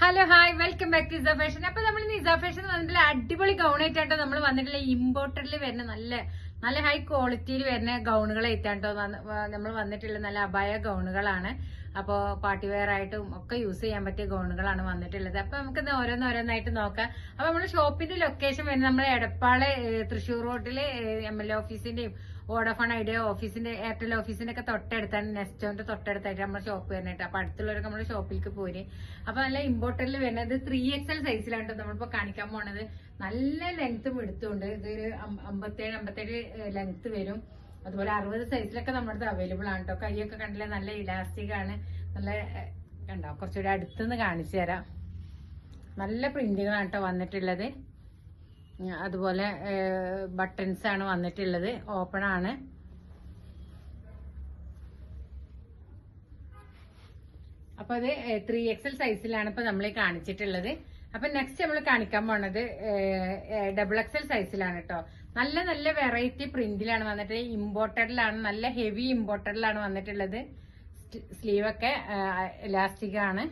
Hello hi welcome back to fashion അപ്പൊ നമ്മൾ ഇന്ന് ഇസ ഫാഷൻ വന്നിട്ടുള്ള അടിപൊളി ഗൗൺ ആയിട്ടാട്ടോ നമ്മൾ വന്നിട്ടുള്ള ഇമ്പോർട്ടഡിൽ വരുന്ന നല്ല നല്ല ഹൈ ക്വാളിറ്റിയിൽ വരുന്ന ഗൗണുകൾ നമ്മൾ വന്നിട്ടുള്ള നല്ല അപായ ഗൗണുകളാണ് അപ്പോൾ പാർട്ടി വെയർ ആയിട്ടും ഒക്കെ യൂസ് ചെയ്യാൻ പറ്റിയ ഗൗണുകളാണ് വന്നിട്ടുള്ളത്. അപ്പൊ നമുക്ക് ഓരോന്ന് ഓരോന്നോരോന്നായിട്ട് നോക്കാം. അപ്പൊ നമ്മുടെ ഷോപ്പിന്റെ ലൊക്കേഷൻ വരുന്നത് നമ്മൾ എടപ്പാൾ തൃശ്ശൂർ റോഡിൽ എം എൽ എ ഓഫീസിന്റെയും വോഡഫോൺ ഐഡിയ ഓഫീസിന്റെ എയർടെൽ ഓഫീസിന്റെ ഒക്കെ തൊട്ടടുത്താണ് നെസ്റ്റോന്റെ തൊട്ടടുത്തായിട്ട് നമ്മുടെ ഷോപ്പ് വരുന്നത് അപ്പൊ അടുത്തുള്ളവരൊക്കെ നമ്മുടെ ഷോപ്പിലേക്ക് പോര്. അപ്പൊ നല്ല ഇമ്പോർട്ടന്റിൽ വരുന്നത് ത്രീ എക്സ് എൽ സൈസിലാണ് നമ്മളിപ്പോ കാണിക്കാൻ പോണത്. നല്ല ലെങ്ത്തും എടുത്തുണ്ട്. ഇതൊരു അമ്പത്തേഴ് അമ്പത്തേഴ് ലെങ്ത് വരും. അതുപോലെ അറുപത് സൈസിലൊക്കെ നമ്മുടെ അടുത്ത് അവൈലബിൾ ആണ് കേട്ടോ കൈയൊക്കെ കണ്ടില്ലേ? നല്ല ഇലാസ്റ്റിക് ആണ്. നല്ല കണ്ടോ? കുറച്ചുകൂടി അടുത്തുനിന്ന് കാണിച്ചു തരാം. നല്ല പ്രിന്റുകളാണ് കേട്ടോ വന്നിട്ടുള്ളത്. അതുപോലെ ബട്ടൺസ് ആണ് വന്നിട്ടുള്ളത്. ഓപ്പൺ ആണ്. അപ്പൊ അത് ത്രീ എക്സ് എൽ സൈസിലാണ് ഇപ്പൊ നമ്മൾ കാണിച്ചിട്ടുള്ളത്. അപ്പൊ നെക്സ്റ്റ് നമ്മൾ കാണിക്കാൻ പോണത് ഡബിൾ എക്സൽ സൈസിലാണ് കേട്ടോ നല്ല നല്ല വെറൈറ്റി പ്രിന്റിലാണ് വന്നിട്ട് ഇമ്പോർട്ടഡിലാണ് നല്ല ഹെവി ഇമ്പോർട്ടഡിലാണ് വന്നിട്ടുള്ളത്. സ്ലീവൊക്കെ ഇലാസ്റ്റിക് ആണ്.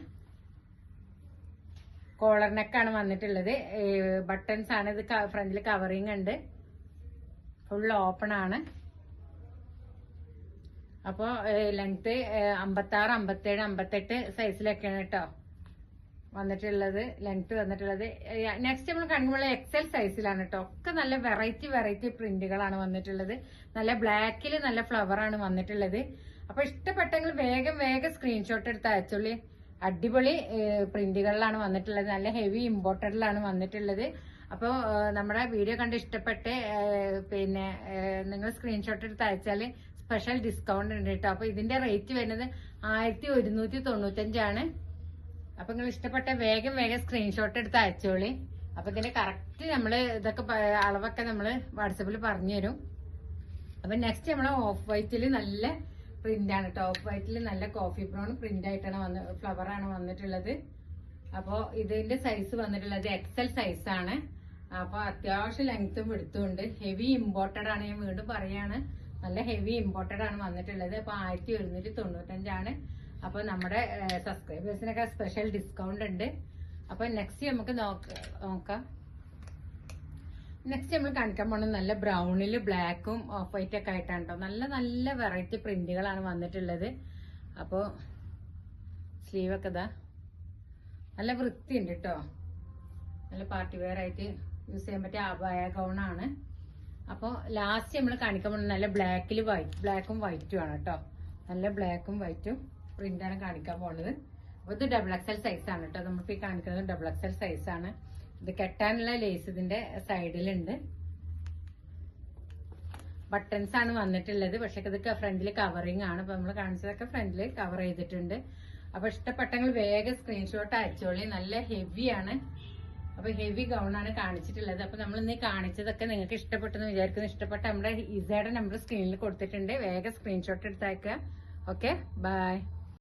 കോളർ ആണ് വന്നിട്ടുള്ളത്. ബട്ടൺസ് ആണ് ഇത് ഫ്രണ്ടിൽ കവറിങ് ഉണ്ട്. ഫുൾ ഓപ്പൺ ആണ്. അപ്പോൾ ലെങ്ത് അമ്പത്താറ് അമ്പത്തേഴ് അമ്പത്തെട്ട് സൈസിലൊക്കെയാണ് കേട്ടോ വന്നിട്ടുള്ളത് ലെങ്ത് വന്നിട്ടുള്ളത്. നെക്സ്റ്റ് നമ്മൾ കാണുമ്പോൾ എക്സൽ സൈസിലാണ് കേട്ടോ ഒക്കെ നല്ല വെറൈറ്റി വെറൈറ്റി പ്രിന്റുകളാണ് വന്നിട്ടുള്ളത്. നല്ല ബ്ലാക്കിൽ നല്ല ഫ്ലവർ ആണ് വന്നിട്ടുള്ളത്. അപ്പൊ ഇഷ്ടപ്പെട്ടെങ്കിൽ വേഗം വേഗം സ്ക്രീൻഷോട്ട് എടുത്ത് അയച്ചോളി. അടിപൊളി പ്രിന്റുകളിലാണ് വന്നിട്ടുള്ളത്. നല്ല ഹെവി ഇമ്പോർട്ടഡിലാണ് വന്നിട്ടുള്ളത്. അപ്പോൾ നമ്മുടെ വീഡിയോ കണ്ട് ഇഷ്ടപ്പെട്ട് പിന്നെ നിങ്ങൾ സ്ക്രീൻഷോട്ട് എടുത്ത് അയച്ചാൽ സ്പെഷ്യൽ ഡിസ്കൗണ്ട് ഉണ്ട് കേട്ടോ അപ്പോൾ ഇതിന്റെ റേറ്റ് വരുന്നത് ആയിരത്തി ഒരുന്നൂറ്റി തൊണ്ണൂറ്റഞ്ചാണ്. അപ്പൊ നിങ്ങൾ ഇഷ്ടപ്പെട്ട വേഗം വേഗം സ്ക്രീൻഷോട്ട് എടുത്ത് അയച്ചോളി. അപ്പൊ ഇതിന്റെ കറക്റ്റ് നമ്മൾ ഇതൊക്കെ അളവൊക്കെ നമ്മൾ വാട്സപ്പിൽ പറഞ്ഞു തരും. അപ്പൊ നെക്സ്റ്റ് നമ്മൾ ഓഫ് വൈറ്റിൽ നല്ല പ്രിന്റ് ആണ് കേട്ടോ ഓഫ് വൈറ്റിൽ നല്ല കോഫി ബ്രൗൺ പ്രിന്റ് ആയിട്ടാണ് വന്ന് ഫ്ലവർ ആണ് വന്നിട്ടുള്ളത്. അപ്പോ ഇതിന്റെ സൈസ് വന്നിട്ടുള്ളത് എക്സൽ സൈസ് ആണ്. അപ്പൊ അത്യാവശ്യം ലെങ്ത്തും എടുത്തുകൊണ്ട് ഹെവി ഇമ്പോർട്ടഡ് ആണ് ഞാൻ വീണ്ടും പറയാണ്. നല്ല ഹെവി ഇമ്പോർട്ടഡ് ആണ് വന്നിട്ടുള്ളത്. അപ്പൊ ആയിരത്തി ഒരുന്നൂറ്റി തൊണ്ണൂറ്റഞ്ചാണ്. അപ്പൊ നമ്മുടെ സബ്സ്ക്രൈബേഴ്സിനൊക്കെ സ്പെഷ്യൽ ഡിസ്കൗണ്ട് ഉണ്ട്. അപ്പൊ നെക്സ്റ്റ് നമുക്ക് നോക്ക- നോക്കാം. നെക്സ്റ്റ് നമ്മൾ കാണിക്കാൻ പോകുന്നത് നല്ല ബ്രൗണിൽ ബ്ലാക്കും ഓഫ് വൈറ്റ് ഒക്കെ ആയിട്ടാണ് കേട്ടോ നല്ല നല്ല വെറൈറ്റി പ്രിന്റുകളാണ് വന്നിട്ടുള്ളത്. അപ്പോൾ സ്ലീവൊക്കെ ഇതാ. നല്ല വൃത്തിയുണ്ട് കേട്ടോ നല്ല പാർട്ടി വെയർ ആയിട്ട് യൂസ് ചെയ്യാൻ പറ്റിയ അബായ ഗൗണാണ് അപ്പോൾ ലാസ്റ്റ് നമ്മൾ കാണിക്കാൻ പോകുന്നത് നല്ല ബ്ലാക്കിൽ വൈറ്റ് ബ്ലാക്കും വൈറ്റും ആണ് കേട്ടോ നല്ല ബ്ലാക്കും വൈറ്റും പ്രിന്റാണ് കാണിക്കാൻ പോകുന്നത് അപ്പോൾ ഇത് ഡബിൾ എക്സൽ സൈസ് ആണ് കേട്ടോ നമുക്ക് ഈ കാണിക്കുന്നത് ഡബിൾ എക്സൽ ആണ്. ഇത് കെട്ടാനുള്ള ലേസ് ഇതിന്റെ സൈഡിലുണ്ട് ബട്ടൺസ് ആണ് വന്നിട്ടുള്ളത്. പക്ഷെ ഇത് ഫ്രണ്ടിൽ കവറിങ് ആണ്. അപ്പൊ നമ്മൾ കാണിച്ചതൊക്കെ ഫ്രണ്ടിൽ കവർ ചെയ്തിട്ടുണ്ട്. അപ്പൊ ഇഷ്ടപ്പെട്ടങ്ങൾ വേഗം സ്ക്രീൻഷോട്ട് അയച്ചോളി. നല്ല ഹെവി ആണ്. അപ്പൊ ഹെവി ഗൗൺ ആണ് കാണിച്ചിട്ടുള്ളത്. അപ്പൊ നമ്മൾ ഇന്ന് കാണിച്ചതൊക്കെ നിങ്ങൾക്ക് ഇഷ്ടപ്പെട്ടെന്ന് വിചാരിക്കുന്നു. ഇഷ്ടപ്പെട്ട നമ്മുടെ ഇസയുടെ നമ്പർ സ്ക്രീനിൽ കൊടുത്തിട്ടുണ്ട്. വേഗം സ്ക്രീൻഷോട്ട് എടുത്തയക്കുക. Okay bye